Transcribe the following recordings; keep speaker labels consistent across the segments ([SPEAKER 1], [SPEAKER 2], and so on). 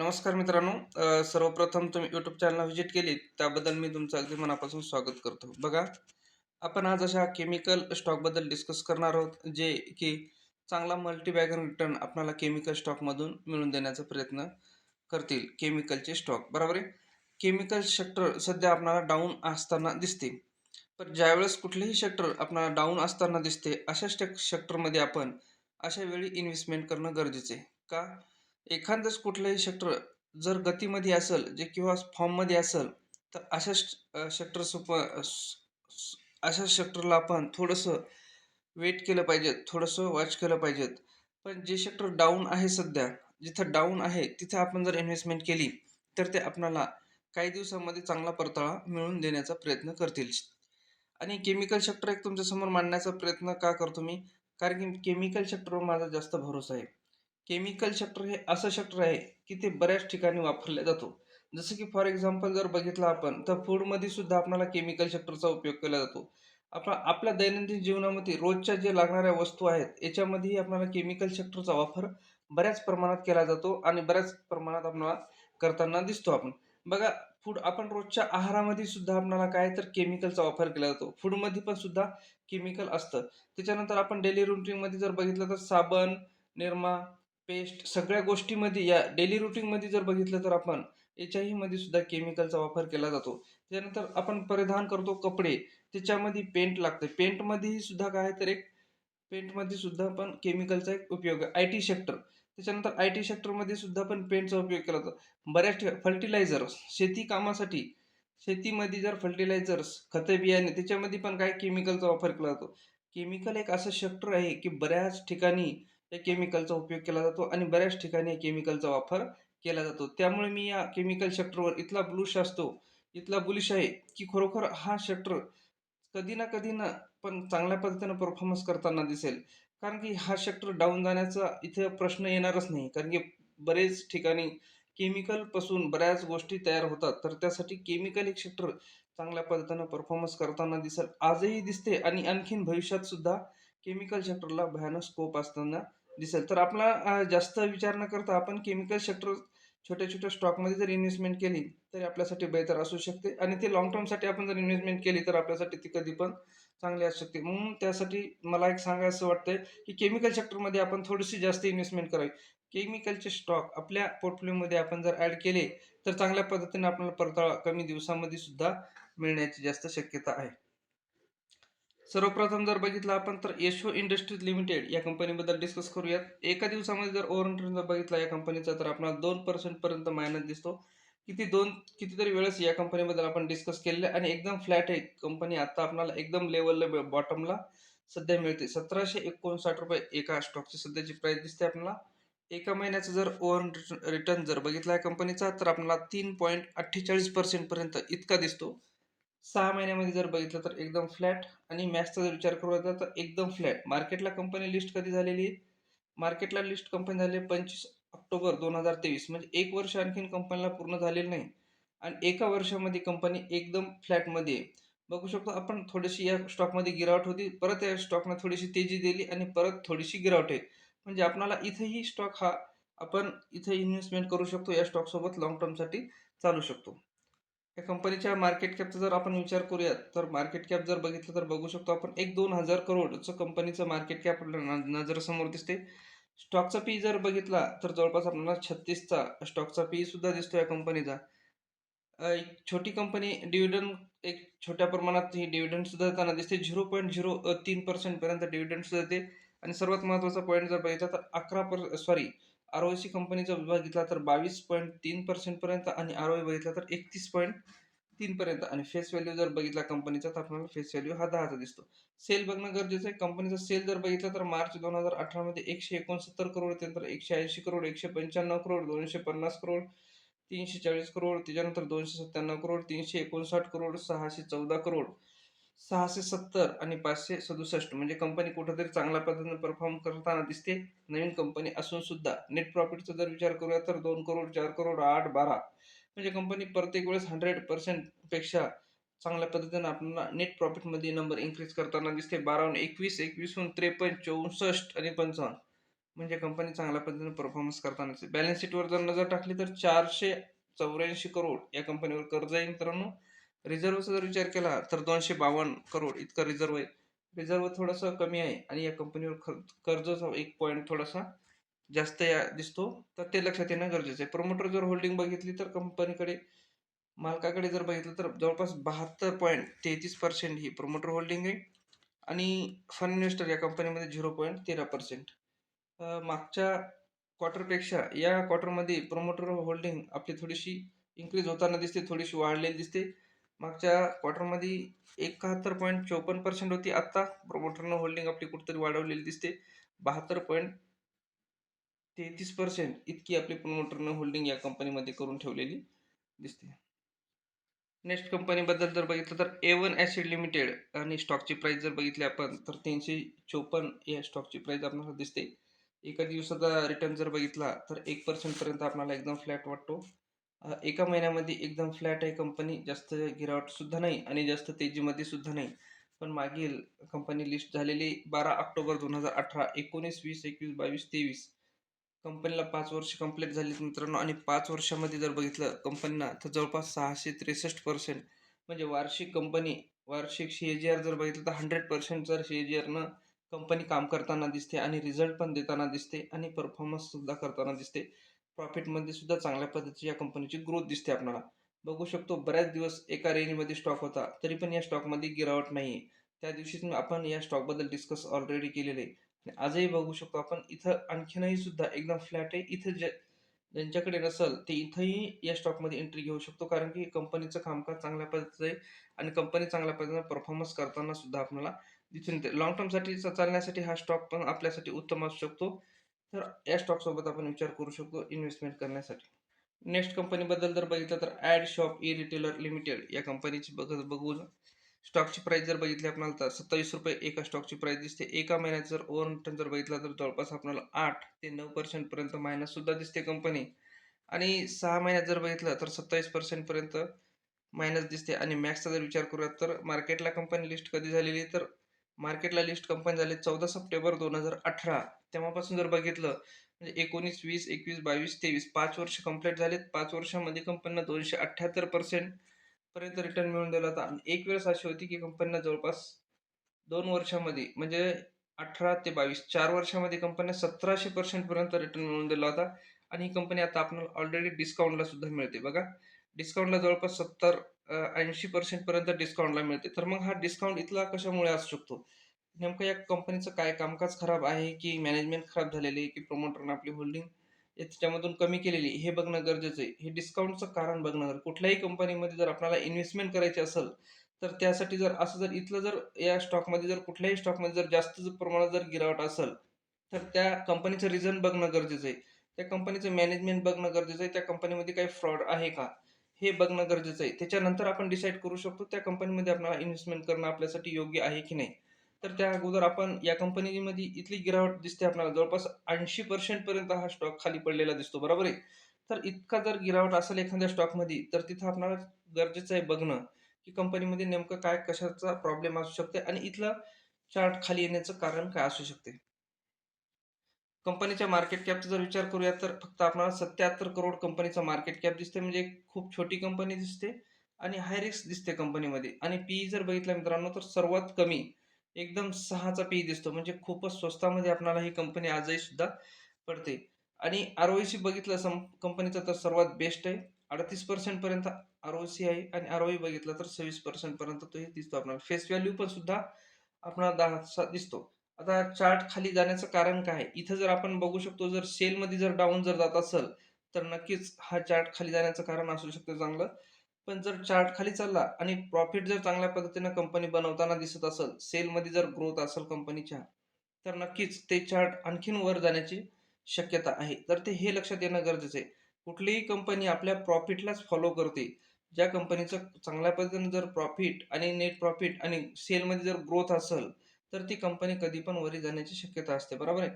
[SPEAKER 1] नमस्कार मित्रांनो. सर्वप्रथम तुम्ही यूट्यूब चॅनलला व्हिजिट केली त्याबद्दल मी तुमचं अगदी मनापासून स्वागत करतो. बघा आपण आज अशा केमिकल स्टॉकबद्दल डिस्कस करणार आहोत जे की चांगला मल्टीबॅगन रिटर्न आपल्याला केमिकल स्टॉकमधून मिळून देण्याचा प्रयत्न करतील केमिकलचे स्टॉक बरोबर आहे? केमिकल सेक्टर सध्या आपल्याला डाऊन असताना दिसते. पण ज्यावेळेस कुठलेही सेक्टर आपल्याला डाऊन असताना दिसते अशा स्टेक सेक्टरमध्ये आपण अशा वेळी इन्व्हेस्टमेंट करणं गरजेचं आहे. का? एखादंच कुठलंही सेक्टर जर गतीमध्ये असेल जे किंवा फॉर्ममध्ये असेल तर अशा सेक्टर अशा सेक्टरला आपण थोडंसं वेट केलं पाहिजे थोडंसं वॉच केलं पाहिजेत. पण जे सेक्टर डाऊन आहे सध्या जिथं डाऊन आहे तिथं आपण जर इन्व्हेस्टमेंट केली तर ते आपणाला काही दिवसामध्ये चांगला परताळा मिळवून देण्याचा प्रयत्न करतील. आणि केमिकल सेक्टर एक तुमच्यासमोर मांडण्याचा प्रयत्न का करतो मी? कारण की केमिकल सेक्टरवर माझा जास्त भरोसा आहे. केमिकल सेक्टर हे असं सेक्टर आहे की ते बऱ्याच ठिकाणी वापरल्या जातो. जसं की फॉर एक्झाम्पल जर बघितलं आपण तर फूडमध्ये सुद्धा आपल्याला केमिकल सेक्टरचा उपयोग केला जातो. आपण आपल्या दैनंदिन जीवनामध्ये रोजच्या जे लागणाऱ्या वस्तू आहेत याच्यामध्येही आपल्याला केमिकल सेक्टरचा वापर बऱ्याच प्रमाणात केला जातो आणि बऱ्याच प्रमाणात आपल्याला करताना दिसतो आपण. बघा फूड आपण रोजच्या आहारामध्ये सुद्धा आपल्याला काय तर केमिकलचा वापर केला जातो. फूडमध्ये पण सुद्धा केमिकल असतं. त्याच्यानंतर आपण डेली रुटीनमध्ये जर बघितलं तर साबण निरमा पेस्ट सगळ्या गोष्टीमध्ये या डेली रुटीनमध्ये जर बघितलं तर आपण याच्याही मध्ये सुद्धा केमिकलचा वापर केला जातो. त्यानंतर आपण परिधान करतो कपडे त्याच्यामध्ये पेंट लागते. पेंटमध्येही सुद्धा काय तर एक पेंटमध्ये सुद्धा पण केमिकलचा एक उपयोग आहे. आय टी सेक्टर त्याच्यानंतर आय टी सेक्टरमध्ये सुद्धा पण पेंटचा उपयोग केला जातो. बऱ्याच ठिकाणी फर्टिलायझर्स शेती कामासाठी शेतीमध्ये जर फर्टिलायझर्स खते बियाणे त्याच्यामध्ये पण काय केमिकलचा वापर केला जातो. केमिकल एक असं सेक्टर आहे की बऱ्याच ठिकाणी या केमिकलचा उपयोग केला जातो आणि बऱ्याच ठिकाणी या केमिकलचा वापर केला जातो. त्यामुळे मी या केमिकल सेक्टरवर इथला ब्लूश असतो. इथला बुलिश आहे की खरोखर हा सेक्टर कधी ना कधी ना पण चांगल्या पद्धतीनं परफॉर्मन्स करताना दिसेल. कारण की हा सेक्टर डाऊन जाण्याचा इथे प्रश्न येणारच नाही. कारण की बरेच ठिकाणी केमिकलपासून बऱ्याच गोष्टी तयार होतात. तर त्यासाठी केमिकल एक सेक्टर चांगल्या पद्धतीनं परफॉर्मन्स करताना दिसेल. आजही दिसते आणि आणखीन भविष्यात सुद्धा केमिकल सेक्टरला भयानक स्कोप असताना दिसेल. तर आपला जास्त विचार न करता आपण केमिकल सेक्टर छोट्या छोट्या स्टॉकमध्ये जर इन्व्हेस्टमेंट केली तरी आपल्यासाठी बेहतर असू शकते. आणि ते लॉंग टर्मसाठी आपण जर इन्व्हेस्टमेंट केली तर आपल्यासाठी ती कधी पण चांगली असू शकते. म्हणून त्यासाठी मला एक सांगायचं वाटतंय की केमिकल सेक्टरमध्ये आपण थोडीशी जास्त इन्व्हेस्टमेंट करावी. केमिकलचे स्टॉक आपल्या पोर्टफोलिओमध्ये आपण जर ॲड केले तर चांगल्या पद्धतीने आपल्याला परताळा कमी दिवसामध्ये सुद्धा मिळण्याची जास्त शक्यता आहे. सर्वप्रथम जर बघितलं आपण तर यशो इंडस्ट्रीज लिमिटेड या कंपनीबद्दल डिस्कस करूयात. एका दिवसामध्ये जर ओव्हर ट्रेंड जर बघितला या कंपनीचा तर आपल्याला दोन पर्सेंट पर्यंत मायनस दिसतो. किती दोन कितीतरी वेळेस या कंपनीबद्दल आपण डिस्कस केलेले आणि एकदम फ्लॅट आहे. कंपनी आता आपल्याला एकदम लेवलला बॉटमला सध्या मिळते. सतराशे एकोणसाठ रुपये एका स्टॉकची सध्याची प्राइस दिसते आपल्याला. एका महिन्याचा जर ओव्हर रिटर्न जर बघितला या कंपनीचा तर आपल्याला तीन पॉईंट अठ्ठेचाळीस पर्सेंटपर्यंत इतका दिसतो. सहा महिन्यामध्ये जर बघितलं तर एकदम फ्लॅट आणि मॅथ्सचा जर विचार करू तर एकदम फ्लॅट मार्केटला कंपनी लिस्ट कधी झालेली? मार्केटला लिस्ट कंपनी झाली पंचवीस ऑक्टोबर दोन हजार तेवीस. म्हणजे एक वर्ष आणखीन कंपनीला पूर्ण झालेलं नाही. आणि एका वर्षामध्ये कंपनी एकदम फ्लॅटमध्ये बघू शकतो आपण थोडीशी या स्टॉकमध्ये गिरावट होती. परत या स्टॉकनं थोडीशी तेजी दिली आणि परत थोडीशी गिरावट आहे. म्हणजे आपणाला इथेही स्टॉक हा आपण इथे इन्व्हेस्टमेंट करू शकतो या स्टॉकसोबत लॉंग टर्मसाठी चालू शकतो. या कंपनीच्या मार्केट कॅपचा जर आपण विचार करूयात तर मार्केट कॅप जर बघितलं तर बघू शकतो आपण एक दोन हजार करोडचं कंपनीचं मार्केट कॅप आपल्याला नजरेसमोर दिसते स्टॉकचा पी जर बघितला तर जवळपास आपल्याला छत्तीसचा स्टॉकचा पी सुद्धा दिसतो या कंपनीचा एक छोटी कंपनी डिव्हिडंड एक छोट्या प्रमाणात ही डिव्हिडंड सुद्धा देताना दिसते. झिरो पॉईंट झिरो तीन पर्सेंटपर्यंत डिव्हिडंड सुद्धा देते. आणि सर्वात महत्त्वाचा पॉईंट जर बघितला तर अकरा per sorry R O C कंपनीचा तर बावीस पॉईंट तीन पर्सेंटपर्यंत आणि आर बघितला तर एकतीस पॉईंट तीनपर्यंत आणि फेस व्हॅल्यू जर बघितला कंपनीचा तर आपल्याला फेस व्हॅल्यू हा दहाचा दिसतो. सेल बघणं गरजेचं आहे. कंपनीचा सेल जर बघितला तर मार्च दोन हजार अठरामध्ये एकशे एकोणसत्तर करोड त्यानंतर एकशे ऐंशी करोड एकशे पंच्याण्णव करोड दोनशे पन्नास करोड तीनशे चाळीस करोड त्याच्यानंतर दोनशे सत्त्याण्णव करोड तीनशे एकोणसाठ करोड सहाशे चौदा करोड सहाशे सत्तर आणि पाचशे सदुसष्ट म्हणजे कंपनी कुठेतरी चांगल्या पद्धतीने परफॉर्म करताना दिसते. नवीन कंपनी असून सुद्धा नेट प्रॉफिटचा जर विचार करूया तर दोन करोड चार करोड आठ बारा म्हणजे कंपनी प्रत्येक वेळेस हंड्रेड पर्सेंटपेक्षा चांगल्या पद्धतीने आपल्याला नेट प्रॉफिटमध्ये नंबर इन्क्रीज करताना दिसते. बाराहून एकवीस एकवीसहून त्रेपन्न चौसष्ट आणि पंचावन्न म्हणजे कंपनी चांगल्या पद्धतीने परफॉर्मन्स करताना दिसते. बॅलन्स शीटवर जर नजर टाकली तर चारशे चौऱ्याऐंशी करोड या कंपनीवर कर्ज आहे मित्रांनो. रिझर्वचा जर विचार केला तर दोनशे बावन्न करोड इतकं रिझर्व आहे. रिझर्व थोडंसं कमी आहे आणि या कंपनीवर खर्च कर्जाचा एक पॉईंट थोडासा जास्त या दिसतो. तर ते लक्षात येणं गरजेचं आहे. प्रोमोटर जर होल्डिंग बघितली तर कंपनीकडे मालकाकडे जर बघितलं तर जवळपास बहात्तर पॉईंट तेहतीस पर्सेंट ही प्रोमोटर होल्डिंग आहे. आणि फन इन्व्हेस्टर या कंपनीमध्ये झिरो पॉईंट तेरा पर्सेंट मागच्या क्वार्टरपेक्षा या क्वार्टरमध्ये प्रोमोटर होल्डिंग आपली थोडीशी इन्क्रीज होताना दिसते थोडीशी वाढलेली दिसते. मागच्या क्वार्टरमध्ये एकाहत्तर पॉईंट चौपन्न पर्सेंट होती. आत्ता प्रोमोटरनं होल्डिंग आपली कुठेतरी वाढवलेली दिसते. बहात्तर पॉईंट तेहतीस पर्सेंट इतकी आपली प्रोमोटरनं होल्डिंग या कंपनीमध्ये करून ठेवलेली दिसते. नेक्स्ट कंपनीबद्दल जर बघितलं तर ए वन ॲसिड लिमिटेड आणि स्टॉकची प्राईस जर बघितली आपण तर तीनशे चोपन्न या स्टॉकची प्राईस आपल्याला दिसते. एका दिवसाचा रिटर्न जर बघितला तर एक पर्सेंटपर्यंत आपल्याला एकदम फ्लॅट वाटतो. एका महिन्यामध्ये एकदम फ्लॅट आहे कंपनी जास्त गिरावटसुद्धा नाही आणि जास्त तेजीमध्ये सुद्धा नाही. पण मागील कंपनी लिस्ट झालेली बारा ऑक्टोबर दोन हजार अठरा एकोणीस वीस एकवीस बावीस तेवीस. कंपनीला पाच वर्ष कंप्लीट झाली मित्रांनो आणि पाच वर्षामध्ये जर बघितलं कंपनीना तर जवळपास सहाशे त्रेसष्ट पर्सेंट म्हणजे वार्षिक कंपनी वार्षिक सी जी आर जर बघितलं तर हंड्रेड पर्सेंट जर सी जी आरनं कंपनी काम करताना दिसते आणि रिझल्ट पण देताना दिसते आणि परफॉर्मन्ससुद्धा करताना दिसते. प्रॉफिटमध्ये सुद्धा चांगल्या पद्धतीची या कंपनीची ग्रोथ दिसते आपल्याला. बघू शकतो बऱ्याच दिवस एका रेंजमध्ये स्टॉक होता तरी पण या स्टॉकमध्ये गिरावट नाही आहे त्या दिवशीच आपण या स्टॉकबद्दल डिस्कस ऑलरेडी केलेले. आहे आणि आजही बघू शकतो आपण इथं आणखीनही सुद्धा एकदम फ्लॅट आहे. इथं जे ज्यांच्याकडे नसेल ते इथंही या स्टॉकमध्ये एंट्री घेऊ शकतो. कारण की कंपनीचं कामकाज चांगल्या पद्धतीचं आहे. आणि कंपनी चांगल्या पद्धतीने परफॉर्मन्स करताना सुद्धा आपल्याला दिसून येते. लॉंग टर्मसाठी चालण्यासाठी हा स्टॉक पण आपल्यासाठी उत्तम असू शकतो. तर या स्टॉकसोबत आपण विचार करू शकतो इन्व्हेस्टमेंट करण्यासाठी. नेक्स्ट कंपनीबद्दल जर बघितलं तर ad shop e retailer limited या कंपनीची बघ बघून स्टॉकची प्राईस जर बघितली आपल्याला तर सत्तावीस रुपये एका स्टॉकची प्राईस दिसते. एका महिन्यात जर ओव्हर रिटर्न जर बघितला तर जवळपास आपल्याला आठ ते नऊ पर्सेंटपर्यंत मायनससुद्धा दिसते कंपनी आणि सहा महिन्यात जर बघितलं तर सत्तावीस पर्सेंटपर्यंत मायनस दिसते. आणि मॅक्सचा जर विचार करूयात तर मार्केटला कंपनी लिस्ट कधी झालेली तर मार्केटला लिस्ट कंपनी झाले चौदा सप्टेंबर दोन हजार अठरा. तेव्हापासून जर बघितलं म्हणजे एकोणीस वीस एकवीस बावीस तेवीस पाच वर्ष कंप्लीट झालेत. पाच वर्षामध्ये कंपनीनं दोनशे अठ्ठ्याहत्तर पर्सेंट पर्यंत रिटर्न मिळून दिला होता. आणि एक वेळेस अशी होती की कंपनीनं जवळपास दोन वर्षामध्ये म्हणजे अठरा ते बावीस चार वर्षामध्ये कंपन्या सतराशे पर्सेंटपर्यंत रिटर्न मिळवून दिला होता. आणि ही कंपनी आता आपल्याला ऑलरेडी डिस्काउंटला सुद्धा मिळते. बघा डिस्काउंटला जवळपास सत्तर ऐंशी पर्सेंटपर्यंत डिस्काउंटला मिळते. तर मग हा डिस्काउंट इथला कशामुळे असू शकतो? नेमकं या कंपनीचं काय कामकाज खराब आहे की मॅनेजमेंट खराब झालेली आहे की प्रमोटरनं आपली होल्डिंग त्याच्यामधून कमी केलेली हे बघणं गरजेचं आहे. हे डिस्काउंटचं कारण बघणं गरजेचं कुठल्याही कंपनीमध्ये जर आपल्याला इन्व्हेस्टमेंट करायची असेल तर त्यासाठी जर असं जर इथलं जर या स्टॉकमध्ये जर कुठल्याही स्टॉकमध्ये जर जास्त जर प्रमाणात जर गिरावट असेल तर त्या कंपनीचं रिझन बघणं गरजेचं आहे. त्या कंपनीचं मॅनेजमेंट बघणं गरजेचं आहे. त्या कंपनीमध्ये काही फ्रॉड आहे का? हे बघणं गरजेचं आहे. त्याच्यानंतर आपण डिसाईड करू शकतो त्या कंपनीमध्ये आपल्याला इन्व्हेस्टमेंट करणं आपल्यासाठी योग्य आहे की नाही. तर त्या अगोदर आपण या कंपनीमध्ये इथली गिरावट दिसते आपल्याला. जवळपास ऐंशी पर्सेंट पर्यंत हा स्टॉक खाली पडलेला दिसतो. बरोबर आहे? तर इतका जर गिरावट असेल एखाद्या स्टॉकमध्ये तर तिथं आपल्याला गरजेचं आहे बघणं की कंपनीमध्ये नेमकं काय कशाचा प्रॉब्लेम असू शकते आणि इथलं चार्ट खाली येण्याचं कारण काय असू शकते. कंपनीच्या मार्केट कॅपचा जर विचार करूया तर फक्त आपल्याला सत्याहत्तर करोड कंपनीचा मार्केट कॅप दिसते म्हणजे खूप छोटी कंपनी दिसते आणि हाय रिस्क दिसते कंपनीमध्ये आणि पी जर बघितला मित्रांनो तर सर्वात कमी एकदम सहाचा पी दिसतो. म्हणजे खूपच स्वस्तामध्ये आपल्याला ही कंपनी आजही सुद्धा पडते. आणि आर ओ सी बघितलं सम कंपनीचा तर सर्वात बेस्ट आहे. अडतीस पर्सेंटपर्यंत आर ओ सी आहे आणि आर ओ बघितलं तर सव्वीस पर्सेंटपर्यंत तोही दिसतो आपल्याला फेस व्हॅल्यू पण सुद्धा आपल्याला दहा दिसतो. आता चार्ट खाली जाण्याचं कारण काय? इथं जर आपण बघू शकतो जर सेलमध्ये जर डाऊन जर जात असेल तर नक्कीच हा चार्ट खाली जाण्याचं कारण असू शकतं चांगलं. पण जर चार्ट खाली चालला आणि प्रॉफिट जर चांगल्या पद्धतीनं कंपनी बनवताना दिसत असेल सेलमध्ये जर ग्रोथ असेल कंपनीच्या तर नक्कीच ते चार्ट आणखीन वर जाण्याची शक्यता आहे. तर ते हे लक्षात येणं गरजेचं आहे. कुठलीही कंपनी आपल्या प्रॉफिटलाच फॉलो करते. ज्या कंपनीचं चांगल्या पद्धतीनं जर प्रॉफिट आणि नेट प्रॉफिट आणि सेलमध्ये जर ग्रोथ असेल तर ती कंपनी कधी पण वरी जाण्याची शक्यता असते. बरोबर आहे?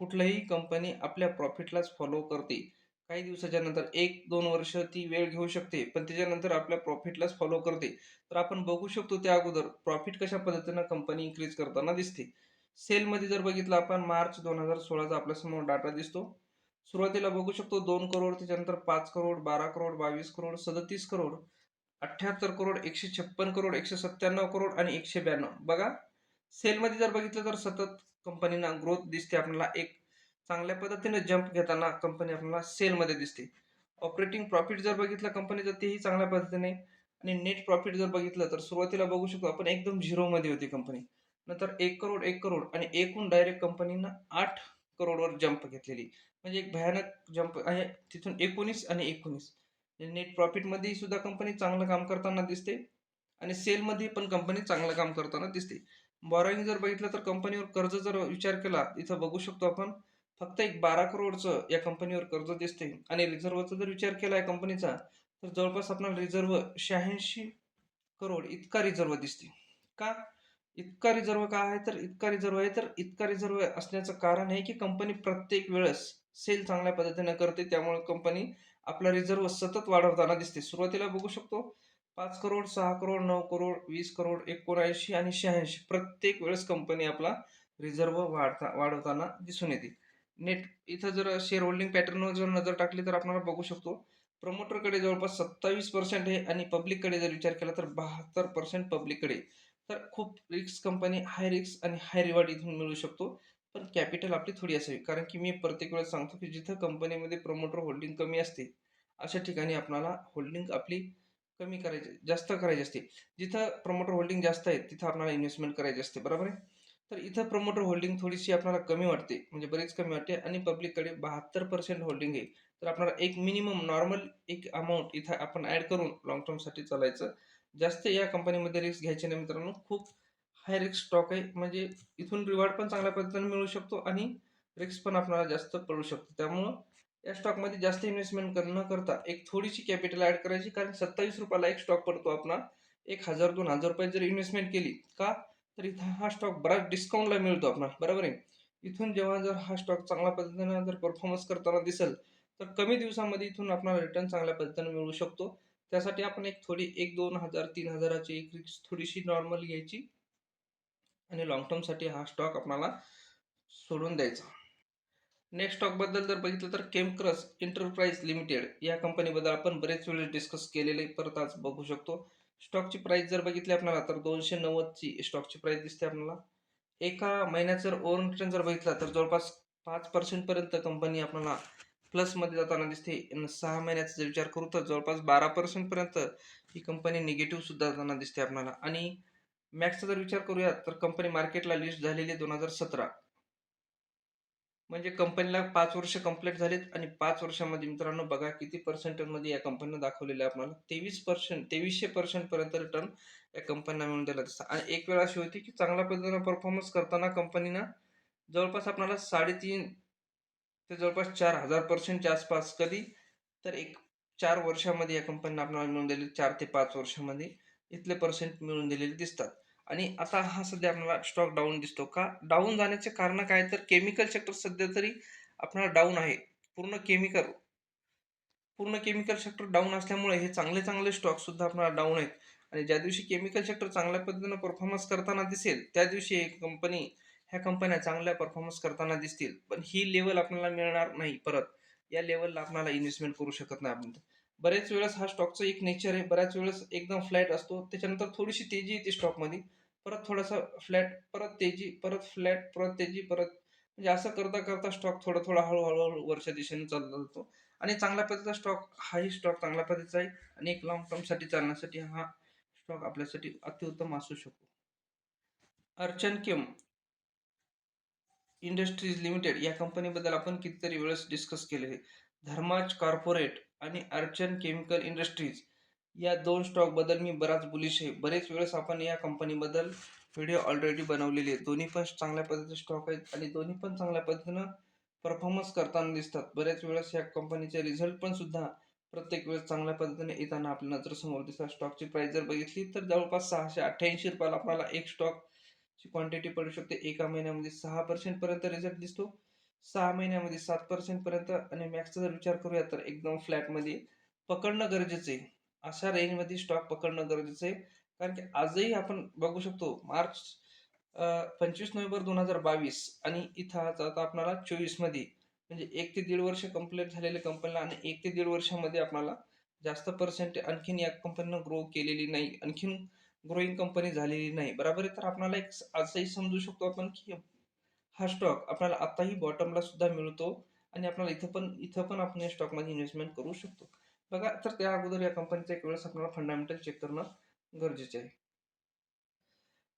[SPEAKER 1] कुठलीही कंपनी आपल्या प्रॉफिटलाच फॉलो करते. काही दिवसाच्या नंतर एक दोन वर्ष ती वेळ घेऊ शकते पण त्याच्यानंतर आपल्या प्रॉफिटलाच फॉलो करते. तर आपण बघू शकतो त्या अगोदर प्रॉफिट कशा पद्धतीनं कंपनी इन्क्रीज करताना दिसते. सेलमध्ये जर बघितलं आपण मार्च दोन हजार सोळाचा आपल्यासमोर डाटा दिसतो. सुरुवातीला बघू शकतो दोन करोड त्याच्यानंतर पाच करोड बारा करोड बावीस करोड सदतीस करोड अठ्ठ्याहत्तर करोड एकशे छप्पन करोड एकशे सत्त्याण्णव करोड आणि एकशे ब्याण्णव. बघा सेलमध्ये जर बघितलं तर सतत कंपनीना ग्रोथ दिसते आपल्याला. एक चांगल्या पद्धतीने जंप घेताना कंपनी आपल्याला सेलमध्ये दिसते. ऑपरेटिंग प्रॉफिट जर बघितलं कंपनीचं तेही चांगल्या पद्धतीने. आणि नेट प्रॉफिट जर बघितलं तर सुरुवातीला बघू शकतो आपण एकदम झिरोमध्ये होती कंपनी नंतर एक करोड एक करोड आणि एकूण डायरेक्ट कंपनीनं आठ करोडवर जंप घेतलेली. म्हणजे एक भयानक जंप आहे. तिथून एकोणीस आणि एकोणीस. म्हणजे नेट प्रॉफिटमध्ये सुद्धा कंपनी चांगलं काम करताना दिसते. आणि सेलमध्ये पण कंपनी चांगलं काम करताना दिसते. बॉरोईंग जर बघितलं तर कंपनीवर कर्ज जर विचार केला इथं बघू शकतो आपण फक्त एक बारा करोडचं या कंपनीवर कर्ज दिसते आणि रिझर्वचा जर विचार केला या कंपनीचा तर जवळपास आपल्याला रिझर्व शहाऐंशी करोड इतका रिझर्व दिसते का? इतका रिझर्व का आहे? तर इतका रिझर्व आहे तर इतका रिझर्व असण्याचं कारण आहे की कंपनी प्रत्येक वेळेस सेल चांगल्या पद्धतीने करते त्यामुळे कंपनी आपला रिझर्व सतत वाढवताना दिसते सुरुवातीला बघू शकतो पाच करोड सहा करोड नऊ करोड वीस करोड एकोणऐंशी आणि शहाऐंशी प्रत्येक वेळेस कंपनी आपला रिझर्व वाढता वाढवताना दिसून येते. नेट इथं जर शेअर होल्डिंग पॅटर्नवर जर नजर टाकली तर आपण बघू शकतो प्रमोटरकडे जवळपास सत्तावीस पर्सेंट आहे आणि पब्लिककडे जर विचार केला तर बहात्तर पर्सेंट पब्लिककडे तर खूप रिक्स कंपनी हाय रिक्स आणि हाय रिवॉर्ड इथून मिळू शकतो. पण कॅपिटल आपली थोडी असावी कारण की मी प्रत्येक वेळेस सांगतो की जिथं कंपनीमध्ये प्रमोटर होल्डिंग कमी असते अशा ठिकाणी आपणाला होल्डिंग आपली कमी करायची जास्त करायची असते जिथं प्रमोटर होल्डिंग जास्त आहे तिथं आपल्याला इन्व्हेस्टमेंट करायची असते बरोबर आहे? तर इथं प्रमोटर होल्डिंग थोडीशी आपल्याला कमी वाटते म्हणजे बरीच कमी वाटते आणि पब्लिककडे बहात्तर पर्सेंट होल्डिंग आहे. तर आपल्याला एक मिनिमम नॉर्मल एक अमाऊंट इथं आपण ॲड करून लॉंग टर्मसाठी चालायचं. जास्त या कंपनीमध्ये रिस्क घ्यायचे नाही मित्रांनो. खूप हाय रिस्क स्टॉक आहे म्हणजे इथून रिवॉर्ड पण चांगल्या पद्धतीने मिळू शकतो आणि रिस्क पण आपल्याला जास्त पडू शकतो. त्यामुळं या स्टॉकमध्ये जास्त इन्व्हेस्टमेंट न करता एक थोडीशी कॅपिटल ॲड करायची. कारण सत्तावीस रुपयाला एक स्टॉक पडतो आपला. एक हजार दोन हजार रुपये जर इन्व्हेस्टमेंट केली का? तर इथं हा स्टॉक बराच डिस्काउंटला मिळतो आपला. बरोबर आहे? इथून जेव्हा जर हा स्टॉक चांगल्या पद्धतीनं जर परफॉर्मन्स करताना दिसेल तर कमी दिवसामध्ये इथून आपल्याला रिटर्न चांगल्या पद्धतीने मिळू शकतो. त्यासाठी आपण एक थोडी एक दोन हजार तीन हजाराची एक रिक्स थोडीशी नॉर्मल घ्यायची. आणि लॉंग टर्मसाठी हा स्टॉक आपल्याला सोडून द्यायचा. नेक्स्ट स्टॉकबद्दल जर बघितलं तर केमक्रस एंटरप्राइज लिमिटेड या कंपनीबद्दल आपण बरेच वेळेस डिस्कस केलेले परत आज बघू शकतो. स्टॉकची प्राइस जर बघितली आपल्याला तर दोनशे नव्वदची स्टॉकची प्राइस दिसते आपल्याला. एका महिन्याचं जर ओव्हर रिटर्न जर बघितला तर जवळपास पाच पर्सेंटपर्यंत कंपनी आपल्याला प्लसमध्ये जाताना दिसते. सहा महिन्याचा जर विचार करू तर जवळपास बारा पर्सेंटपर्यंत ही कंपनी निगेटिव्हसुद्धा जाताना दिसते आपल्याला. आणि मॅक्सचा जर विचार करूया तर कंपनी मार्केटला लिस्ट झालेली दोन हजार सतरा. म्हणजे कंपनीला पाच वर्ष कंप्लीट झालेत आणि पाच वर्षामध्ये मित्रांनो बघा किती पर्सेंटमध्ये या कंपनीनं दाखवलेलं आहे आपल्याला. तेवीस पर्सेंट तेवीसशे पर्सेंटपर्यंत रिटर्न या कंपनीला मिळून दिला असतं आणि एक वेळ अशी होती की चांगल्या पद्धतीनं परफॉर्मन्स करताना कंपनीनं जवळपास आपल्याला साडेतीन ते जवळपास चार हजार पर्सेंटच्या आसपास कधी तर एक चार वर्षामध्ये या कंपनीनं आपल्याला मिळून दिलेले चार ते पाच वर्षामध्ये इथले पर्सेंट मिळून दिलेले दिसतात. आणि आता हा सध्या आपल्याला स्टॉक डाऊन दिसतो का? डाऊन जाण्याचे कारण काय? तर केमिकल सेक्टर सध्या तरी आपल्याला डाऊन आहे. पूर्ण केमिकल पूर्ण केमिकल सेक्टर डाऊन असल्यामुळे हे चांगले चांगले स्टॉक सुद्धा आपल्याला डाऊन आहेत. आणि ज्या दिवशी केमिकल सेक्टर चांगल्या पद्धतीनं परफॉर्मन्स करताना दिसेल त्या दिवशी एक कंपनी ह्या कंपन्या चांगल्या परफॉर्मन्स करताना दिसतील. पण ही लेवल आपल्याला मिळणार नाही परत. या लेवलला आपल्याला इन्व्हेस्टमेंट करू शकत नाही आपण. बरेच वेळेस हा स्टॉकचं एक नेचर आहे. बऱ्याच वेळेस एकदम फ्लॅट असतो. त्याच्यानंतर थोडीशी तेजी येते स्टॉकमध्ये परत थोडासा फ्लॅट परत तेजी परत फ्लॅट परत तेजी परत म्हणजे असं करता करता स्टॉक थोडं थोडा हळूहळू वर्षा वरच्या दिशेने चालला जातो. आणि चांगल्या पद्धतीचा स्टॉक हाही स्टॉक चांगल्या पद्धतीचा आहे. आणि एक लॉंग टर्मसाठी चालण्यासाठी हा स्टॉक आपल्यासाठी अतिउत्तम असू शकतो. अर्चन किम इंडस्ट्रीज लिमिटेड या कंपनीबद्दल आपण कितीतरी वेळेस डिस्कस केले धर्माज कॉर्पोरेट आणि अर्चन केमिकल इंडस्ट्रीज या दोन स्टॉकबद्दल मी बराच बुलिश आहे. बरेच वेळेस आपण या कंपनीबद्दल व्हिडिओ ऑलरेडी बनवलेले आहे दोन्ही पण चांगल्या पद्धतीचे स्टॉक आहेत आणि दोन्ही पण चांगल्या पद्धतीनं परफॉर्मन्स करताना दिसतात. बऱ्याच वेळेस या कंपनीचे रिझल्ट पण सुद्धा प्रत्येक वेळेस चांगल्या पद्धतीने येताना आपल्या नजरेसमोर दिसतात. स्टॉकची प्राइस जर बघितली तर जवळपास सहाशे अठ्ठ्याऐंशी रुपयाला आपल्याला एक स्टॉकची क्वांटिटी पडू शकते. एका महिन्यामध्ये सहा पर्सेंटपर्यंत रिझल्ट दिसतो. सहा महिन्यामध्ये सात पर्सेंटपर्यंत आणि मॅक्सचा जर विचार करूया तर एकदम फ्लॅटमध्ये पकडणं गरजेचं आहे. अशा रेंजमध्ये स्टॉक पकडणं गरजेचं आहे. कारण की आजही आपण बघू शकतो मार्च पंचवीस नोव्हेंबर दोन हजार बावीस आणि इथं आज आता आपणाला चोवीसमध्ये म्हणजे एक ते दीड वर्ष कंप्लीट झालेल्या कंपनीला आणि एक ते दीड वर्षामध्ये आपणाला जास्त पर्सेंट आणखीन या कंपनीनं ग्रो केलेली नाही आणखीन ग्रोईंग कंपनी झालेली नाही. बरोबर आहे? तर आपणाला एक असंही समजू शकतो आपण की हा स्टॉक आपल्याला आताही बॉटमला सुद्धा मिळतो आणि आपल्याला इथं पण इथं पण आपण या स्टॉकमध्ये इन्व्हेस्टमेंट करू शकतो. बघा तर त्या अगोदर या कंपनीचा एक वेळेस आपल्याला फंडामेंटल चेक करणं गरजेचे आहे.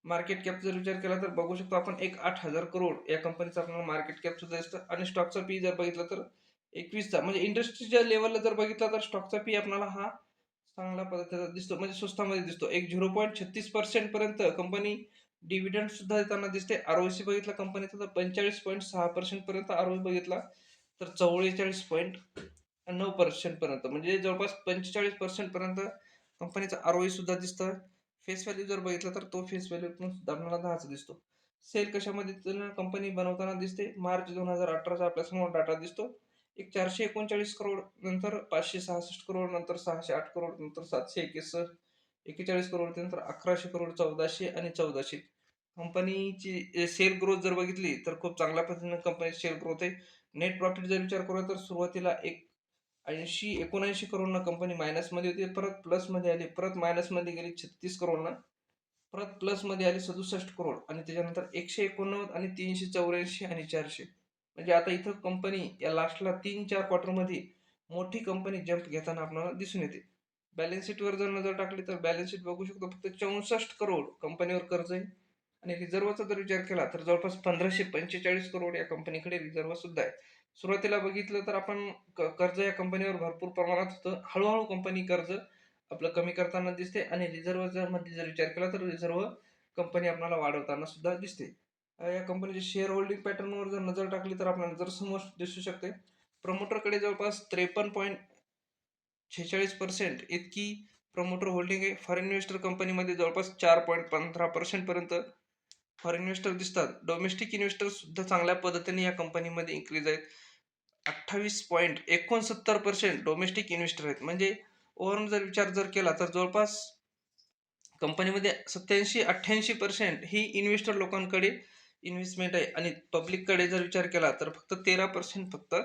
[SPEAKER 1] मार्केट कॅप जर विचार केला तर बघू शकतो आपण एक आठ हजार करोड या कंपनीचा आपल्याला मार्केट कॅप सुद्धा दिसतं आणि स्टॉकचा पी जर बघितला तर एकवीसचा म्हणजे इंडस्ट्रीच्या लेवलला जर बघितला तर स्टॉकचा पी आपल्याला हा चांगल्या पद्धतीचा दिसतो म्हणजे स्वस्तामध्ये दिसतो. एक झिरो पॉईंट छत्तीस पर्सेंट पर्यंत कंपनी डिव्हिडंड सुद्धा देताना दिसते. आरओसी बघितला कंपनीचा तर पंचेचाळीस पॉईंट सहा पर्सेंट पर्यंत आरओ बघितला तर चव्वेचाळीस पॉईंट नऊ पर्सेंट पर्यंत. म्हणजे जवळपास पंचेचाळीस पर्सेंट पर्यंत कंपनीचा आरओई सुद्धा दिसतं. फेस व्हॅल्यू जर बघितला तर तो फेस व्हॅल्यू पण सुद्धा आपल्याला दहाचा दिसतो. सेल कशामध्ये कंपनी बनवताना दिसते. मार्च दोन हजार अठराचा आपल्यासमोर डाटा दिसतो. एक चारशे एकोणचाळीस करोड नंतर पाचशे सहासष्ट करोड नंतर सहाशे आठ करोड नंतर सातशे एकवीस एक्केचाळीस करोड नंतर अकराशे करोड चौदाशे आणि चौदाशे. कंपनीची सेल ग्रोथ जर बघितली तर खूप चांगल्या पद्धतीने कंपनी सेल ग्रोथ आहे. नेट प्रॉफिट जर विचार करू तर सुरुवातीला एक ऐंशी एकोणऐंशी करोडनं कंपनी मायनसमध्ये होती. परत प्लसमध्ये आली. परत मायनसमध्ये गेली छत्तीस करोडनं. परत प्लसमध्ये आली सदुसष्ट करोड. आणि त्याच्यानंतर एकशे एकोणनव्वद आणि तीनशे चौऱ्याऐंशी आणि चारशे. म्हणजे आता इथं कंपनी या लास्टला तीन चार क्वार्टरमध्ये मोठी कंपनी जंप घेताना आपल्याला दिसून येते. बॅलन्स शीटवर जर नजर टाकली तर बॅलन्स शीट बघू शकतो. फक्त चौसष्ट करोड कंपनीवर कर्ज आहे. आणि रिझर्वचा जर विचार केला तर जवळपास पंधराशे पंचेचाळीस करोड या कंपनीकडे रिझर्व सुद्धा आहे. सुरुवातीला बघितलं तर आपण क- कर्ज या कंपनीवर भरपूर प्रमाणात होतं. हळूहळू कंपनी कर्ज आपलं कमी करताना दिसते आणि रिझर्व जर मध्ये जर विचार केला तर रिझर्व कंपनी आपल्याला वाढवताना सुद्धा दिसते. या कंपनीचे शेअर होल्डिंग पॅटर्नवर जर नजर टाकली तर आपल्याला जर समोर दिसू शकते. प्रमोटरकडे जवळपास त्रेपन्न पॉईंट छेचाळीस पर्सेंट इतकी प्रमोटर होल्डिंग आहे. फॉरेन इन्व्हेस्टर कंपनीमध्ये जवळपास चार पॉईंट पंधरा पर्सेंटपर्यंत फॉरेन इन्व्हेस्टर दिसतात. डोमेस्टिक इन्व्हेस्टर सुद्धा चांगल्या पद्धतीने या कंपनीमध्ये इन्क्रीज आहेत. अठ्ठावीस पॉईंट एकोणसत्तर पर्सेंट डोमेस्टिक इन्व्हेस्टर आहेत. म्हणजे ओव्हरऑल जर विचार जर केला तर जवळपास कंपनीमध्ये सत्याऐंशी अठ्ठ्याऐंशी पर्सेंट ही इन्व्हेस्टर लोकांकडे इन्व्हेस्टमेंट आहे. आणि पब्लिककडे जर विचार केला तर फक्त तेरा पर्सेंट फक्त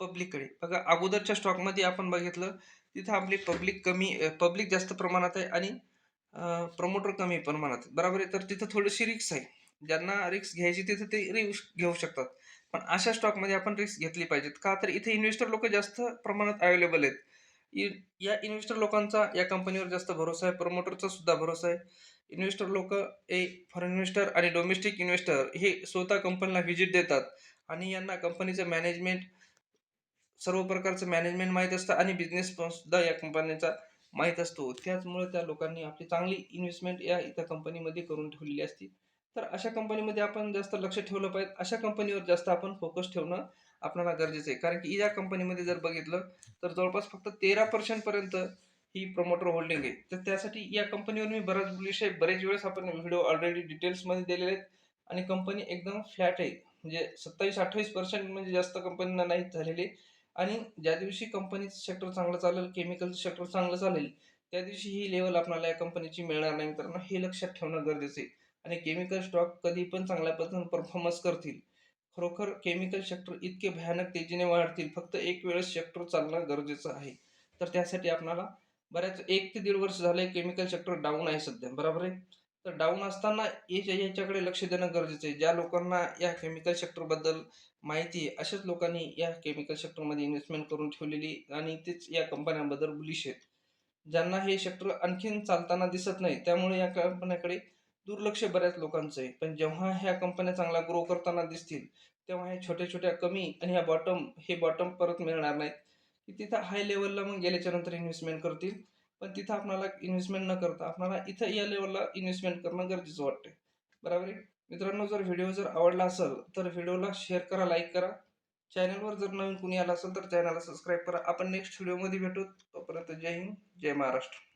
[SPEAKER 1] पब्लिककडे बघा अगोदरच्या स्टॉकमध्ये आपण बघितलं तिथं आपली पब्लिक कमी पब्लिक जास्त प्रमाणात आहे आणि प्रमोटर कमी प्रमाणात आहे. बरोबर आहे? तर तिथं थोडीशी रिक्स आहे. ज्यांना रिस्क घ्यायची तिथे ते रिस्क घेऊ शकतात. पण अशा स्टॉकमध्ये आपण रिस्क घेतली पाहिजेत. का तर इथे इन्व्हेस्टर लोक जास्त प्रमाणात अवेलेबल आहेत. इ- या इन्व्हेस्टर लोकांचा या कंपनीवर जास्त भरोसा आहे. प्रमोटरचा सुद्धा भरोसा आहे. इन्व्हेस्टर लोक ए फॉरेन इन्व्हेस्टर आणि डोमेस्टिक इन्व्हेस्टर हे स्वतः कंपनीला व्हिजिट देतात. आणि यांना कंपनीचं मॅनेजमेंट सर्व प्रकारचं मॅनेजमेंट माहीत असतं आणि बिझनेस सुद्धा या कंपनीचा माहीत असतो. त्याचमुळे त्या लोकांनी आपली चांगली इन्व्हेस्टमेंट या इथं कंपनीमध्ये करून ठेवलेली असते. तर अशा कंपनीमध्ये आपण जास्त लक्ष ठेवलं पाहिजे. अशा कंपनीवर जास्त आपण फोकस ठेवणं आपल्याला गरजेचं आहे. कारण की या कंपनीमध्ये जर बघितलं तर जवळपास फक्त तेरा पर्सेंट पर्यंत ही प्रमोटर होल्डिंग आहे. तर त्यासाठी या कंपनीवर मी बराच विषय बरेच वेळेस आपण व्हिडिओ ऑलरेडी डिटेल्समध्ये दिलेले आहेत. आणि कंपनी एकदम फ्लॅट आहे. म्हणजे सत्तावीस अठ्ठावीस पर्सेंट म्हणजे जास्त कंपनीना नाही झालेली. आणि ज्या दिवशी कंपनीचं सेक्टर चांगलं चालेल केमिकलचं सेक्टर चांगलं चालेल त्या दिवशी ही लेवल आपल्याला या कंपनीची मिळणार नाही मित्रांनो. हे लक्षात ठेवणं गरजेचं आहे. आणि केमिकल स्टॉक कधी पण चांगल्या पद्धतीने परफॉर्मन्स करतील. खरोखर केमिकल सेक्टर इतके भयानक तेजीने वाढतील फक्त एक वेळेस सेक्टर चालणं गरजेचं आहे. तर त्यासाठी आपणाला बऱ्याच एक ते दीड वर्ष झाले केमिकल सेक्टर डाऊन आहे सध्या बरोबर आहे? तर डाऊन असताना याच्या याच्याकडे लक्ष देणं गरजेचं आहे. ज्या लोकांना या केमिकल सेक्टरबद्दल माहिती आहे अशाच लोकांनी या केमिकल सेक्टरमध्ये इन्व्हेस्टमेंट करून ठेवलेली आणि तेच या कंपन्यांबद्दल बुलिश आहेत. ज्यांना हे सेक्टर आणखीन चालताना दिसत नाही त्यामुळे या कंपन्याकडे दुर्लक्ष बऱ्याच लोकांचं आहे पण जेव्हा ह्या कंपन्या चांगला ग्रो करताना दिसतील तेव्हा ह्या छोट्या छोट्या कमी आणि ह्या बॉटम हे बॉटम परत मिळणार नाहीत. की तिथं हाय लेवलला मग गेल्याच्यानंतर इन्व्हेस्टमेंट करतील. पण तिथं आपणाला इन्व्हेस्टमेंट न करता आपणाला इथं या लेवलला इन्व्हेस्टमेंट करणं गरजेचं वाटतंय. बरोबर आहे? मित्रांनो जर व्हिडिओ जर आवडला असेल तर व्हिडिओला शेअर करा लाईक करा. चॅनलवर जर नवीन कुणी आला असेल तर चॅनलला सबस्क्राईब करा. आपण नेक्स्ट व्हिडिओमध्ये भेटू. तोपर्यंत जय हिंद जय महाराष्ट्र.